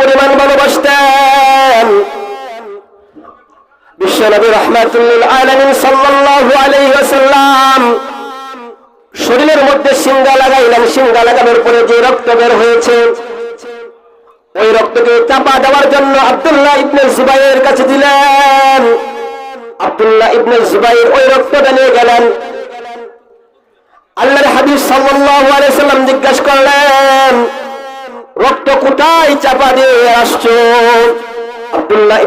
পরিমাণ শরীরের মধ্যে সিঙ্গা লাগাইলেন সিঙ্গা লাগানোর পরে যে রক্ত বের হয়েছে, ওই রক্তকে চাপা দেওয়ার জন্য আব্দুল্লাহ ইবনে জুবাইরের কাছে দিলেন। আব্দুল্লাহ ইবনে জুবাইর ওই রক্তটা নিয়ে গেলেন। আল্লাহর হাবিব সাল্লাম জিজ্ঞাসা করলেন রক্ত কোথায় চাপা দিয়ে আসছো? আব্দুল্লাহ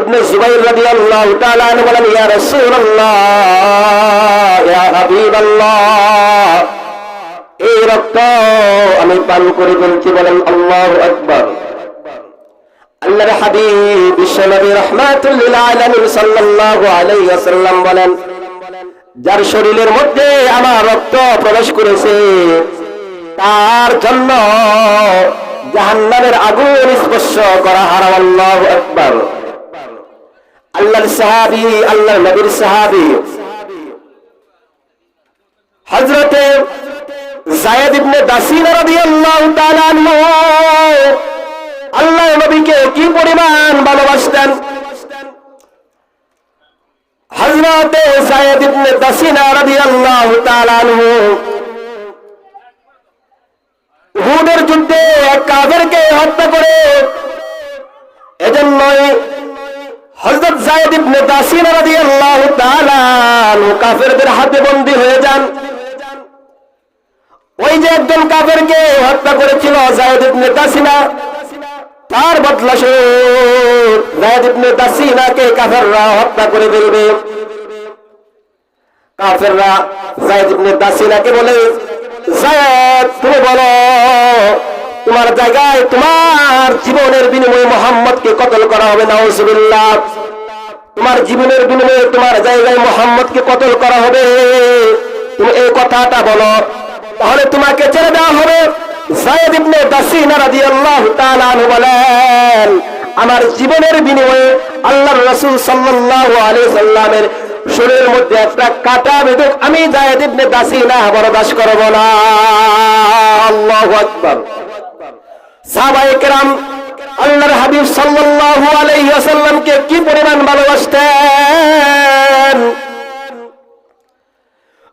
বিশ্বনবী বলেন যার শরীরের মধ্যে আমার রক্ত প্রবেশ করেছে, তার জন্য জাহান্নামের আগুন স্পর্শ করা হারাম। আল্লাহু আকবার। আল্লাহর সাহাবী, আল্লাহর নবীর সাহাবী। হযরতে জায়েদ ইবনে দাসিন রাদিয়াল্লাহু তাআলা আনহু, আল্লাহর নবীকে কি পরিমাণ ভালোবাসতেন? হযরতে জায়েদ ইবনে দাসিনা রাদিয়াল্লাহু তাআলা আনহু। উহুদের যুদ্ধে এক কাফেরকে হত্যা করে। এজন্যই হযরত জায়েদ ইবনে দাসিনা রাদিয়াল্লাহু তাআলা কাফেরদের হাতে বন্দী হয়ে যান। ওই যে একজন কাফেরকে হত্যা করেছিল জায়েদ ইবনে দাসিনা তার বদলা স্বরূপ জায়েদ ইবনে দাসিনাকে কাফেররা হত্যা করে ফেলবে। কাফেররা জায়েদ ইবনে দাসিনাকে বলে জায়েদ তুমি বলো, তোমার জায়গায় তোমার জীবনের বিনিময়ে মোহাম্মদকে কতল করা হবে? নাউজুবিল্লাহ। তোমার জীবনের বিনিময়ে তোমার জায়গায় মোহাম্মদকে কতল করা হবে? তুমি এই কথাটা বলো। তাহলে তোমাকে ছেড়ে দেওয়া হবে। জায়েদ ইবনে দাসিনা রাদিয়াল্লাহু তাআলা বলেন, আমার জীবনের বিনিময়ে আল্লাহর রাসূল সাল্লাল্লাহু আলাইহি সাল্লামের শরীরের মধ্যে একটা কাটা বেদক আমি জায়েদ ইবনে দাসিনা বরদাস্ত করব না। আল্লাহু আকবার। কেরাম আল্লাহর হাবিব সাল্লাল্লাহু আলাইহি ওয়াসাল্লামকে কি পরিমাণ ভালোবাসতেন?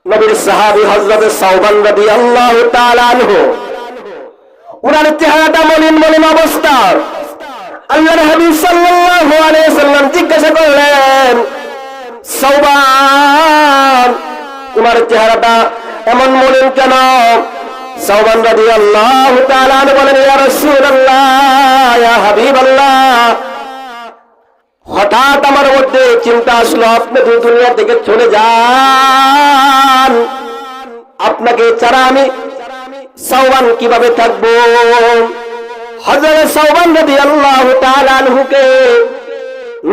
নবীর সাহাবী হযরত রাদিয়াল্লাহু তাআলা আনহু। চেহারাটা মলিন মলিন অবস্থা। আল্লাহর হাবিব সাল্লাল্লাহু আলাইহি সাল্লাম জিজ্ঞাসা করলেন সাওবান তোমার চেহারাটা এমন মলিন কেন? রাদিয়াল্লাহু তাআলা আনহু বলেন হঠাৎ আমার মধ্যে চিন্তা আসলো, আপনি দুই দুনিয়া থেকে চলে যান, আপনাকে ছাড়া আমি সৌবান কীভাবে থাকব? হজরত সৌবান নদী আল্লাহ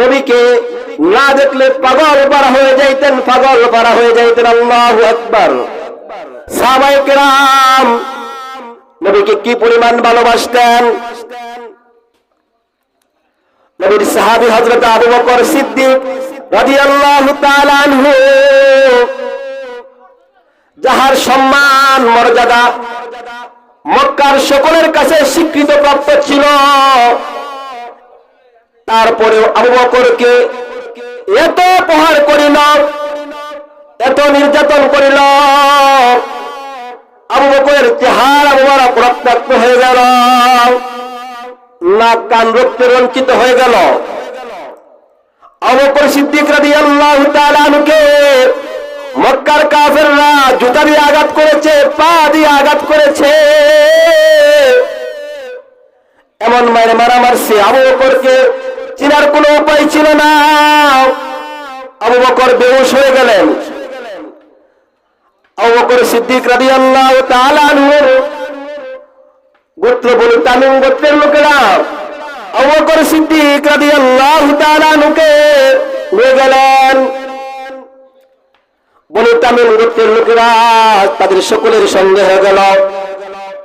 নবীকে না দেখলে পাগল পারা হয়ে যাইতেন, পাগল পারা হয়ে যাইতেন, আল্লাহ আকবর। সাবাই কেরাম নবীকে কি পরিমাণ ভালোবাসতেন? নবীর সাহাবী হযরত আবু বকর সিদ্দিক রাদিয়াল্লাহু তাআলা আনহু, যাহার সম্মান, মর্যাদা মক্কার সকলের কাছে স্বীকৃত প্রাপ্ত ছিল। তারপরেও আবু বকরকে এত প্রহার করিল, এত নির্যাতন করিল। আবু বকরের চেহারা মুবারক হয়ে গেল। নাক কান রক্তে রঞ্চিত হয়ে গেল। জুতা দিয়ে আঘাত করেছে, পা দিয়ে আঘাত করেছে। এমন মায়ের মারা মারছে আবু বকরকে চিনার কোনো উপায় ছিল না। আবু বকর বেহুশ হয়ে গেলেন। আবু বকর সিদ্দিক রাদি আল্লাহ তালানুর গোত্র বলে তামিম গোত্রের লোকেরা অবকর সিদ্দিক রাদিয়াল্লাহু তাআলা নুকে নিয়ে গেলেন। বলে তামিম গোত্রের লোকেরা তাদের সকলের হয়ে গেল।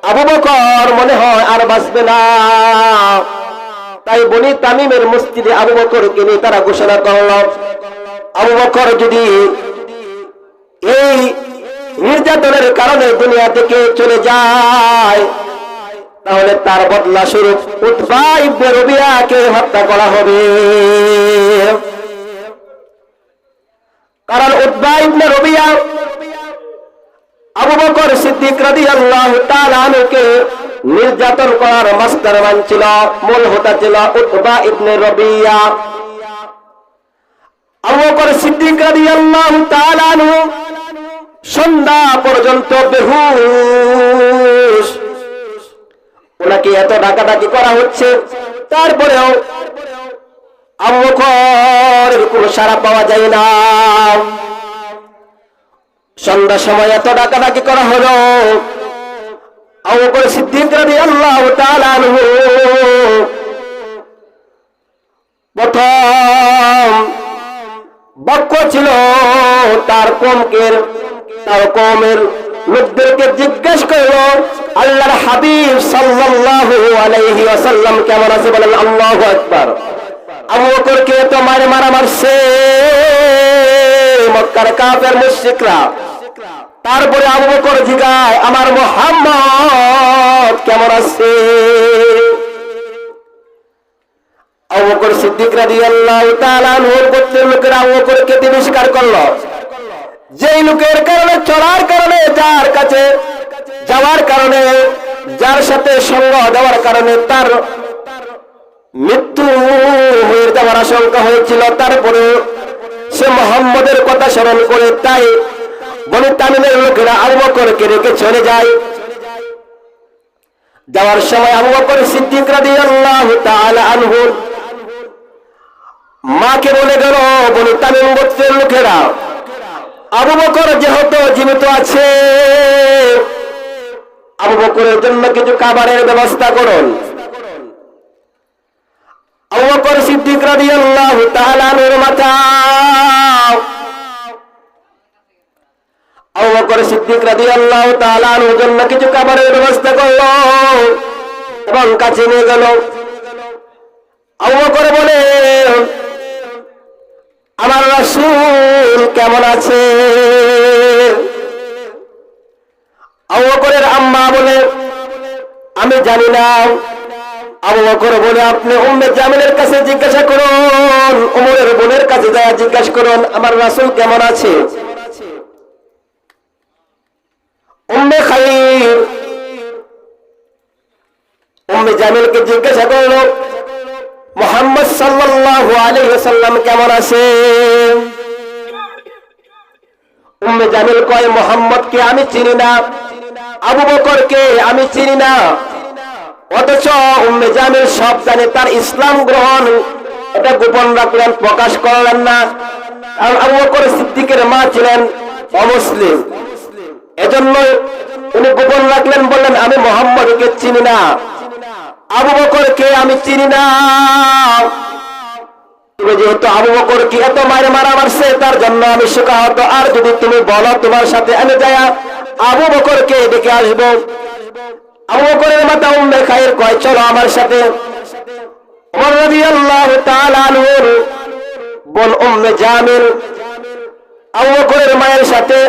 আবু বকর মনে হয় আর বাঁচবে না। তাই বনি তামিমের মসজিদে আবু বকরকে নিয়ে তারা ঘোষণা করল। আবু বকর যদি এই নির্যাতনের কারণে দুনিয়া থেকে চলে যায়, তাহলে তার বদলা স্বরূপ উৎপা ইবনে হত্যা করা হবে। কারণ উৎপা ইবনে আবু বকর সিদ্দিক রাদিয়াল্লাহু তাআলা আনহুকে নির্যাতন করার মাস্টারমান ছিল, মূল হোতা ছিল Utba ibn Rabia. Abu Bakr Siddique রাদিয়াল্লাহু তাআলা আনহু সন্ধ্যা পর্যন্ত বেহুশ। ওনাকে এত ডাকাডাকি করা হচ্ছে, তারপরেও আবু কোনো সাড়া পাওয়া যায় না। সন্ধ্যা সময় এত ডাকাডাকি করা হলো আবু বকর সিদ্দিক রাদিয়াল্লাহু তাআলা আনহু। প্রথম বাক্য ছিল, তার কমকের, তার কমের লোকদেরকে জিজ্ঞেস করল, আল্লাহর হাবিব সাল্লাল্লাহু আলাইহি ওয়াসাল্লাম কেমন আছে? বলেন, আল্লাহু আকবার। আবু বকরকে তো মারে মারা মারছে মক্কার কাফের মুশরিকরা। তারপরে আবু বকর জিগায়, আমার মোহাম্মদ কেমন আছে? সিদ্দিক করল। যেই লোকের কারণে, চলার কারণে, যার কাছে যাওয়ার কারণে, যার সাথে সঙ্গ দেওয়ার কারণে তার মৃত্যু হয়ে যাওয়ার আশঙ্কা হয়েছিল তারপরে সে মোহাম্মদের কথা স্মরণ করে তাই বনি তামিমের লোকেরা আবু বকরকে রেখে চলে যায়। যাওয়ার সময় আবু বকর সিদ্দিক রাদিয়াল্লাহু তাআলা আনহু মাকে বলে গেল বনি তামিম গোত্রের লোকেরা, আবু বকর যেহেতু জীবিত আছে, আবু বকরের জন্য কিছু খাবারের ব্যবস্থা করুন। আবু বকর সিদ্দিক রাদিয়াল্লাহু তাআলা আনহুর মাথা জন্য কিছু খাবারের ব্যবস্থা এবং কাছে নিয়ে গেল। বলে, আমার রাসূল কেমন আছে? আবু আম্মা বলে, আমি জানি না। আবু বকর বলে, আপনি উম্মে জামিলের কাছে জিজ্ঞাসা করুন, উমরের বোনের কাছে যায় জিজ্ঞাসা করুন, আমার রাসূল কেমন আছে? উম্মে খালিল। উম্মে জামিলকে জিজ্ঞাসা করল, মোহাম্মদ সাল্লাল্লাহু আলাইহি ওয়াসাল্লাম কেমন আছে উম্মে জামিল কয়, মোহাম্মদকে আমি চিনি না, আবু বকরকে আমি চিনি না। অথচ উম্মে জামিল সব জানে তার ইসলাম গ্রহণ, এটা গোপন রাখলেন, প্রকাশ করলেন না। কারণ আবু বকর সিদ্দিকের মা ছিলেন অমুসলিম। এজন্য উনি গোপন রাখলেন, বললেন, আমি মোহাম্মদকে চিনি না। আবু বকরকে আমি চিনি না। যেহেতু আবু বকরকে এত মারে মারা মারছে, তার জন্য আমি শোকাহত। আর যদি তুমি বলো তোমার সাথে, আমি আবু বকরকে ডেকে আসব। আবু বকরের মাথা উম্মে খায়ের কয়, চলো আমার সাথে। বোন উম্মে জামিল আবু বকরের মায়ের সাথে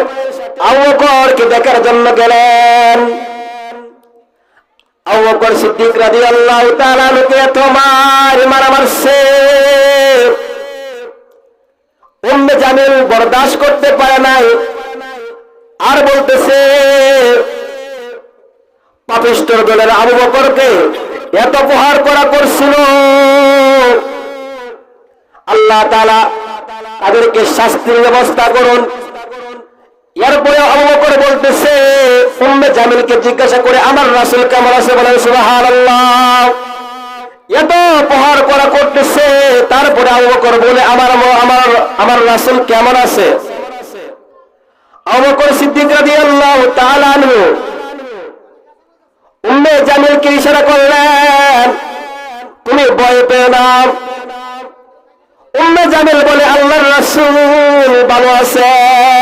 আবু বকরকে দেখার জন্য গেলেন। আবু বকর সিদ্দিক রাদিয়াল্লাহু তাআলা আনহুকে এত মার মারা মারছে উম্মে জামিল বরদাস্ত করতে পারে নাই আর বলতেছে পাপিষ্টর দলের আবু বকরকে এত প্রহার করা করছিল। আল্লাহ তাআলা তাদেরকে শাস্তির ব্যবস্থা করুন। এরপরে আবু বকর বলতেছে জিজ্ঞাসা করে, আমার রাসূল কেমন আছে? বলেন এত প্রহার করা করতেছে, তারপরে আবু বকর বলে, আমার আমার আমার রাসূল কেমন আছে? আবু বকর সিদ্দিক রাদিয়াল্লাহু তাআলা আনহু উম্মে জামিলকে ইশারা করলেন, তুমি ভয় পেও না। উম্মে জামিল বলে, আল্লাহর রাসূল ভালো আছেন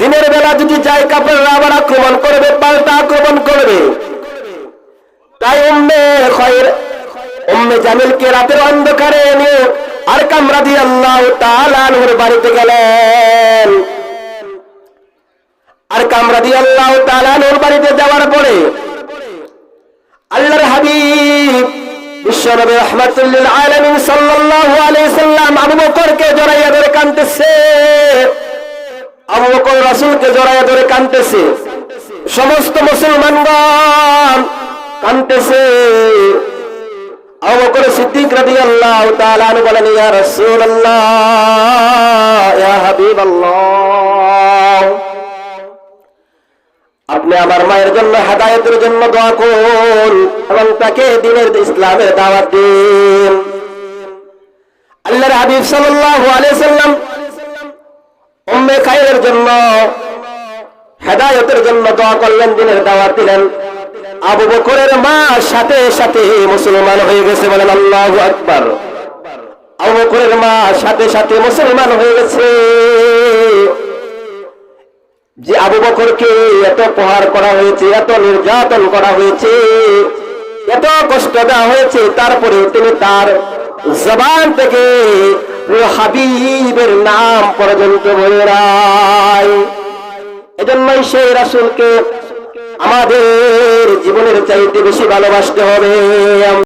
দিনের বেলা যদি যায় কাপড়রা আবার আক্রমণ করবে, পাল্টা আক্রমণ করবে। তাই উম্মে জামিলকে রাতের অন্ধকারে এনে আর কামরা দিয়ে আল্লাহ তালানুর বাড়িতে গেলেন। আর কামরা দিয়ে আল্লাহ বাড়িতে যাওয়ার পরে আল্লাহর হাবিব বিশ্বনবী আলামিন সাল্লাল্লাহু আলাইহি সাল্লাম আবু বকরকে জড়াইয়া ধরে কাঁদতেছে। রাসূলকে জড়াইয়া ধরে কাঁদতেছে। সমস্ত মুসলমানগণ হাবিবাল্লাহ, আপনি আমার মায়ের জন্য হেদায়তের জন্য দোয়া করুন এবং তাকে দিনের ইসলামের দাওয়াত দিন। আল্লাহর হাবিব সাল্লাম উম্মে খাইরের জন্য, হেদায়তের জন্য দোয়া করলেন, দিনের দাওয়াত দিলেন। আবু বকরের মা সাথে সাথে মুসলমান হয়ে গেছে বলেন আল্লাহু আকবার। আবু বকরের মা সাথে সাথে মুসলমান হয়ে গেছে। যে আবু বকরকে এত প্রহার করা হয়েছে, এত নির্যাতন করা হয়েছে, এত কষ্ট দেওয়া হয়েছে তারপরে তিনি তার জবান থেকে হাবিবের নাম পর্যন্ত বলে নাই এজন্যই সেই রাসুলকে আমাদের জীবনের চাইতে বেশি ভালোবাসতে হবে।